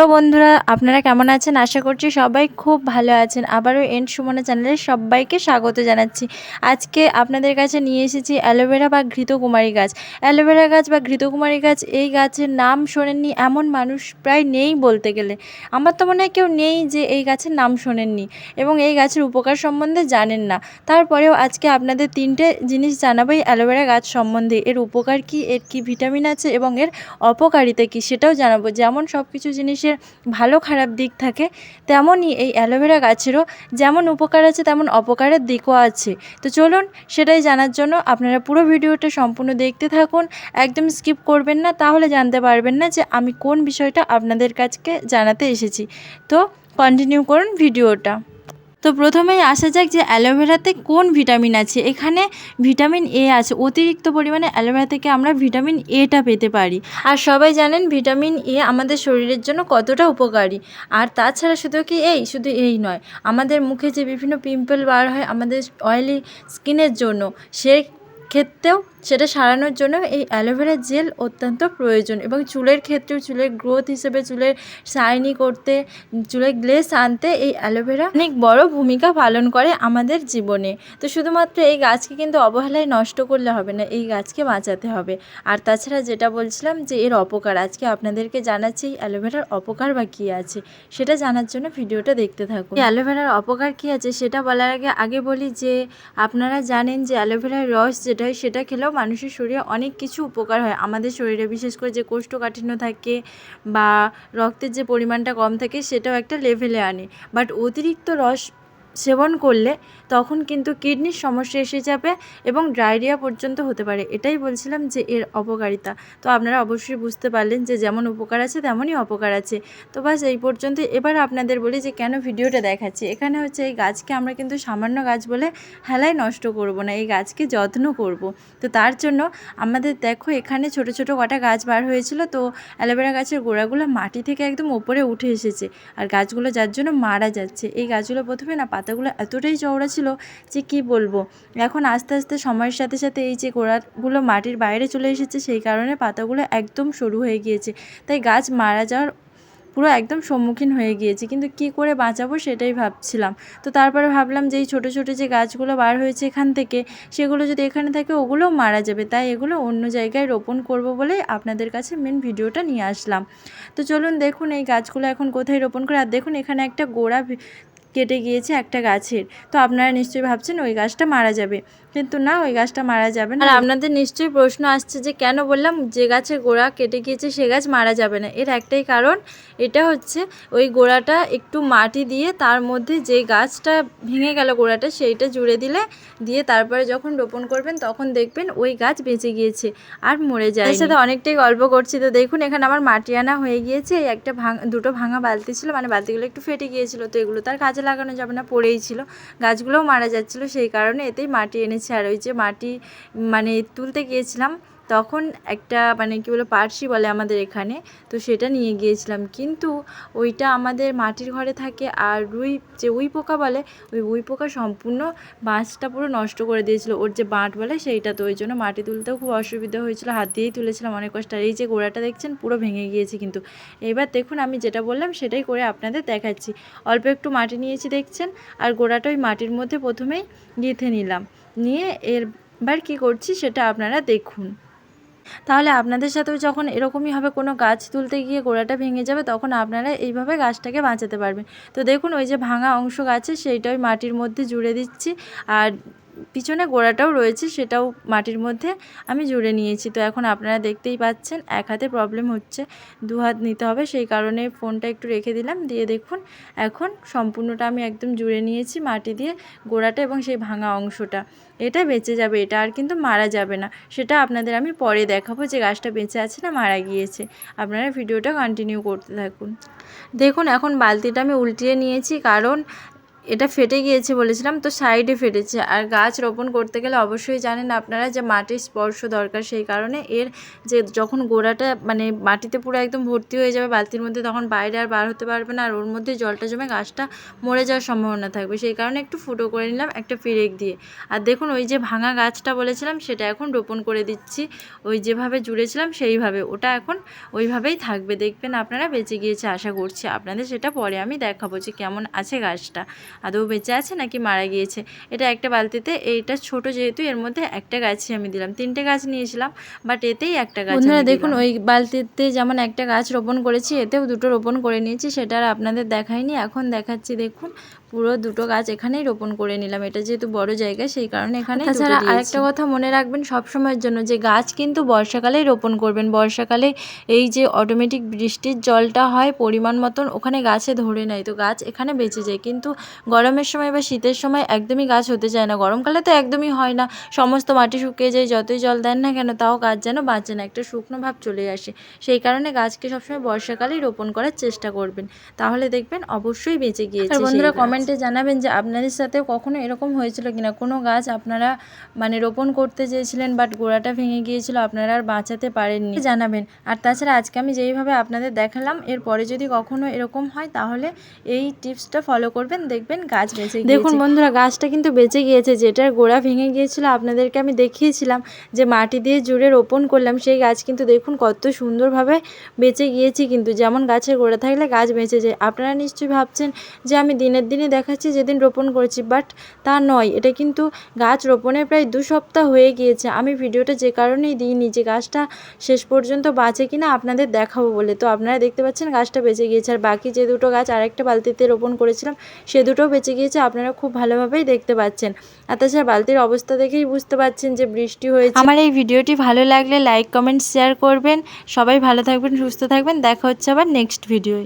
Hello বন্ধুরা, আপনারা কেমন আছেন? আশা করছি সবাই খুব ভালো আছেন। আবারও এন্ড সুমনা চ্যানেলে সবাইকে স্বাগত জানাচ্ছি। আজকে আপনাদের কাছে নিয়ে এসেছি অ্যালোভেরা বা ঘৃতকুমারী গাছ। অ্যালোভেরা গাছ বা ঘৃতকুমারী গাছ, এই গাছের নাম শোনেননি এমন মানুষ প্রায় নেই বলতে গেলে। আমার তো মনে হয় কেউ নেই যে এই গাছের নাম শোনেননি এবং এই গাছের উপকার সম্বন্ধে জানেন না। তারপরেও আজকে আপনাদের তিনটে জিনিস জানাব এই অ্যালোভেরা গাছ সম্বন্ধে। এর উপকার কী? এর কী ভিটামিন আছে? এবং এর অপকারিতা কী? সেটাও জানাব। যেমন সব কিছু জিনিসের ভালো খারাপ দিক থাকে, তেমনই এই অ্যালোভেরা গাছেরও যেমন উপকার আছে, তেমন অপকারের দিকও আছে। তো চলুন সেটাই জানার জন্য আপনারা পুরো ভিডিওটা সম্পূর্ণ দেখতে থাকুন, একদম স্কিপ করবেন না, তাহলে জানতে পারবেন না যে আমি কোন বিষয়টা আপনাদের কাছকে জানাতে এসেছি। তো কন্টিনিউ করুন ভিডিওটা। তো প্রথমেই আসা যাক যে অ্যালোভেরাতে কোন ভিটামিন আছে। এখানে ভিটামিন এ আছে, অতিরিক্ত পরিমাণে অ্যালোভেরা থেকে আমরা ভিটামিন এটা পেতে পারি। আর সবাই জানেন ভিটামিন এ আমাদের শরীরের জন্য কতটা উপকারী। আর তাছাড়া শুধু কি এই? শুধু এই নয়। আমাদের মুখে যে বিভিন্ন পিম্পল বার হয় আমাদের অয়েলি স্কিনের জন্য, সে ক্ষেত্রেও সেটা সারানোর জন্য এই অ্যালোভেরা জেল অত্যন্ত প্রয়োজন এবং চুলের ক্ষেত্রেও চুলের গ্রোথ হিসেবে চুলের শাইনি করতে, চুলের গ্লেস আনতে এই অ্যালোভেরা অনেক বড় ভূমিকা পালন করে আমাদের জীবনে। তো শুধুমাত্র এই গাছকে কিন্তু অবহেলায় নষ্ট করলে হবে না, এই গাছকে বাঁচাতে হবে। আর তাছাড়া যেটা বলছিলাম যে এর অপকার, আজকে আপনাদেরকে জানাচ্ছি এই অ্যালোভেরার অপকার বা কী আছে, সেটা জানার জন্য ভিডিওটা দেখতে থাকুন। এই অ্যালোভেরার অপকার কী আছে সেটা বলার আগে আগে বলি যে আপনারা জানেন যে অ্যালোভেরার রস যেটা হয় সেটা খেলেও মানুষের শরীরে অনেক কিছু উপকার হয়। আমাদের শরীরে বিশেষ করে যে কোষ্ঠকাঠিন্য থাকে বা রক্তের যে পরিমাণটা কম থাকে, সেটাও একটা লেভেলে আনে। বাট অতিরিক্ত রস সেবন করলে তখন কিন্তু কিডনির সমস্যা এসে যাবে এবং ডায়রিয়া পর্যন্ত হতে পারে। এটাই বলছিলাম যে এর অপকারিতা। তো আপনারা অবশ্যই বুঝতে পারলেন যে যেমন উপকার আছে, তেমনই অপকার আছে। তো বাস এই পর্যন্ত। এবার আপনাদের বলি যে কেন ভিডিওটা দেখাচ্ছি। এখানে হচ্ছে এই গাছকে আমরা কিন্তু সামান্য গাছ বলে হেলায় নষ্ট করব না, এই গাছকে যত্ন করব। তো তার জন্য আমাদের দেখো এখানে ছোট ছোট কটা গাছ বার হয়েছিল। তো অ্যালোভেরা গাছের গোড়াগুলো মাটি থেকে একদম ওপরে উঠে এসেছে। আর গাছগুলো যার জন্য মারা যাচ্ছে। এই গাছগুলো প্রথমে না পাতাগুলো এতটাই চওড়া ছিল যে কি বলব? এখন আস্তে আস্তে সময়ের সাথে সাথে এই যে গোড়াগুলো মাটির বাইরে চলে এসেছে, সেই কারণে পাতাগুলো একদম সরু হয়ে গিয়েছে। তাই গাছ মারা যাওয়ার পুরো একদম সম্মুখীন হয়ে গিয়েছি। কিন্তু কি করে বাঁচাবো সেটাই ভাবছিলাম। তো তারপরে ভাবলাম যে এই ছোটো ছোটো যে গাছগুলো বার হয়েছে এখান থেকে, সেগুলো যদি এখানে থাকে ওগুলোও মারা যাবে। তাই এগুলো অন্য জায়গায় রোপণ করব বলে আপনাদের কাছে মেন ভিডিওটা নিয়ে আসলাম। তো চলুন দেখুন এই গাছগুলো এখন কোথায় রোপণ করে। আর দেখুন এখানে একটা গোড়া কেটে গিয়েছে একটা গাছের। তো আপনারা নিশ্চয়ই ভাবছেন ওই গাছটা মারা যাবে। কিন্তু না ওই গাছটা মারা যাবে না। আর আপনাদের নিশ্চয়ই প্রশ্ন আসছে যে কেন বললাম যে গাছের গোড়া কেটে গিয়েছে সে গাছ মারা যাবে না। এর একটাই কারণ এটা হচ্ছে ওই গোড়াটা একটু মাটি দিয়ে তার মধ্যে যে গাছটা ভেঙে গেল গোড়াটা সেইটা জুড়ে দিলে দিয়ে তারপরে যখন রোপণ করবেন তখন দেখবেন ওই গাছ বেঁচে গিয়েছে আর মরে যায় এর সাথে অনেকটাই গল্প করছি। তো দেখুন এখানে আমার মাটি আনা হয়ে গিয়েছে। এই একটা ভাঙ দুটো ভাঙা বালতি ছিল মানে বালতিগুলো একটু ফেটে গিয়েছিল তো এগুলো তার কাজে লাগানো যাবে না, পড়েই ছিল। গাছগুলোও মারা যাচ্ছিল, সেই কারণে এতেই মাটি এনেছে। আর ওই যে মাটি মানে তুলতে গিয়েছিলাম তখন একটা মানে কী বলে পার্সি বলে আমাদের এখানে, তো সেটা নিয়ে গিয়েছিলাম। কিন্তু ওইটা আমাদের মাটির ঘরে থাকে আর রুই, যে উই পোকা বলে, ওই উই পোকা সম্পূর্ণ বাঁশটা পুরো নষ্ট করে দিয়েছিল। ওর যে বাঁট বলে, সেইটা তো ওই জন্য মাটি তুলতেও খুব অসুবিধা হয়েছিল। হাত দিয়েই তুলেছিলাম অনেক কষ্ট। আর এই যে গোড়াটা দেখছেন, পুরো ভেঙে গিয়েছে কিন্তু। এবার দেখুন, আমি যেটা বললাম, সেটাই করে আপনাদের দেখাচ্ছি। অল্প একটু মাটি নিয়েছি দেখছেন, আর গোড়াটা ওই মাটির মধ্যে প্রথমেই গেঁথে নিলাম। নিয়ে এর এরবার কী করছি, সেটা আপনারা দেখুন। তাহলে আপনাদের সাথেও যখন এরকমই হবে কোনো গাছ তুলতে গিয়ে গোড়াটা ভেঙে যাবে, তখন আপনারা এইভাবে গাছটাকে বাঁচাতে পারবেন। তো দেখুন, ওই যে ভাঙা অংশ গাছে সেইটাই মাটির মধ্যে জুড়ে দিচ্ছি। আর পিছনে গোড়াটাও রয়েছে, সেটাও মাটির মধ্যে আমি জুড়ে নিয়েছি। তো এখন আপনারা দেখতেই পাচ্ছেন, এক হাতে প্রবলেম হচ্ছে, দু হাত নিতে হবে, সেই কারণে ফোনটা একটু রেখে দিলাম। দিয়ে দেখুন, এখন সম্পূর্ণটা আমি একদম জুড়ে নিয়েছি মাটি দিয়ে গোড়াটা এবং সেই ভাঙা অংশটা। এটা বেঁচে যাবে, এটা আর কিন্তু মারা যাবে না। সেটা আপনাদের আমি পরে দেখাবো যে গাছটা বেঁচে আছে না মারা গিয়েছে। আপনারা ভিডিওটা কন্টিনিউ করতে থাকুন। দেখুন, এখন বালতিটা আমি উল্টিয়ে নিয়েছি, কারণ এটা ফেটে গিয়েছে বলেছিলাম, তো সাইডে ফেটেছে। আর গাছ রোপণ করতে গেলে অবশ্যই জানেন আপনারা যে মাটির স্পর্শ দরকার সেই কারণে এর যে যখন গোড়াটা মানে মাটিতে পুরো একদম ভর্তি হয়ে যাবে, বালতির মধ্যে তখন বাইরে আর বার হতে পারবে না, আর ওর মধ্যে জলটা জমে গাছটা মরে যাওয়ার সম্ভাবনা থাকবে। সেই কারণে একটু ফুটো করে নিলাম একটা পেরেক দিয়ে। আর দেখুন ওই যে ভাঙা গাছটা বলেছিলাম, সেটা এখন রোপণ করে দিচ্ছি। ওই যেভাবে জুড়েছিলাম সেইভাবে, ওটা এখন ওইভাবেই থাকবে। দেখবেন আপনারা বেঁচে গিয়েছে, আশা করছি। আপনাদের সেটা পরে আমি দেখাবো যে কেমন আছে গাছটা। আদৌ বেঁচে আছে নাকি মারা গিয়েছে? এটা একটা বালতিতে এইটা ছোট যেহেতু এর মধ্যে একটা গাছই আমি দিলাম। তিনটে গাছ নিয়েছিলাম বাট এতেই একটা গাছ বন্ধুরা দেখুন ওই বালতিতে যেমন একটা গাছ রোপণ করেছি এতেও দুটো রোপণ করে নিয়েছি সেটা আর আপনাদের দেখাইনি এখন দেখাচ্ছি দেখুন। পুরো দুটো গাছ এখানেই রোপণ করে নিলাম। এটা যেহেতু বড় জায়গা সেই কারণে এখানে তাছাড়া আরেকটা কথা মনে রাখবেন সব সময়ের জন্য যে গাছ কিন্তু বর্ষাকালেই রোপণ করবেন। বর্ষাকালে এই যে অটোমেটিক বৃষ্টির জলটা হয় পরিমাণ মতন ওখানে গাছে ধরে নেয়। তো গাছ এখানে বেঁচে যায়। কিন্তু গরমের সময় বা শীতের সময় একদমই গাছ হতে চায় না। গরমকালে তো একদমই হয় না। সমস্ত মাটি শুকিয়ে যায় যতই জল দেন না কেন তাও গাছ যেন বাঁচে না। একটা শুকনো ভাব চলে আসে। সেই কারণে গাছকে সবসময় বর্ষাকালেই রোপণ করার চেষ্টা করবেন। তাহলে দেখবেন অবশ্যই বেঁচে গিয়েছে বন্ধুরা কমেন্টে জানাবেন যে আপনাদের সাথে কখনো এরকম হয়েছিল কিনা? কোনো গাছ আপনারা মানে রোপণ করতে চেয়েছিলেন বাট গোড়াটা ভেঙে গিয়েছিল, আপনারা আর বাঁচাতে পারেননি। জানাবেন। আর তাছাড়া আজকে আমি যেইভাবে আপনাদের দেখালাম, এরপরে যদি কখনো এরকম হয়, তাহলে এই টিপসটা ফলো করবেন, দেখবেন গাছ বেঁচে দেখুন বন্ধুরা, গাছটা কিন্তু বেঁচে গিয়েছে, যেটার গোড়া ভেঙে গিয়েছিল, আপনাদেরকে আমি দেখিয়েছিলাম যে মাটি দিয়ে জুড়ে রোপণ করলাম, সেই গাছ কিন্তু দেখুন কত সুন্দরভাবে বেঁচে গিয়েছি কিন্তু, যেমন গাছের গোড়া থাকলে গাছ বেঁচে যায়। আপনারা নিশ্চয়ই ভাবছেন যে আমি দিনের দিনই দেখাচ্ছি যেদিন রোপণ করেছি বাট তা নয়। এটা কিন্তু গাছ রোপণের প্রায় দু সপ্তাহ হয়ে গিয়েছে। আমি ভিডিওটা যে কারণেই দিইনি যে গাছটা শেষ পর্যন্ত বাঁচে কিনা আপনাদের দেখাবো বলে। তো আপনারা দেখতে পাচ্ছেন গাছটা বেঁচে গিয়েছে। আর বাকি যে দুটো গাছ আরেকটা বালতিতে রোপণ করেছিলাম, সে দুটোও বেঁচে গিয়েছে। আপনারা খুব ভালোভাবেই দেখতে পাচ্ছেন। আর তাছাড়া বালতির অবস্থা দেখেই বুঝতে পারছেন যে বৃষ্টি হয়েছে। আমার এই ভিডিওটি ভালো লাগলে লাইক কমেন্ট শেয়ার করবেন। সবাই ভালো থাকবেন, সুস্থ থাকবেন। দেখা হচ্ছে আবার নেক্সট ভিডিওয়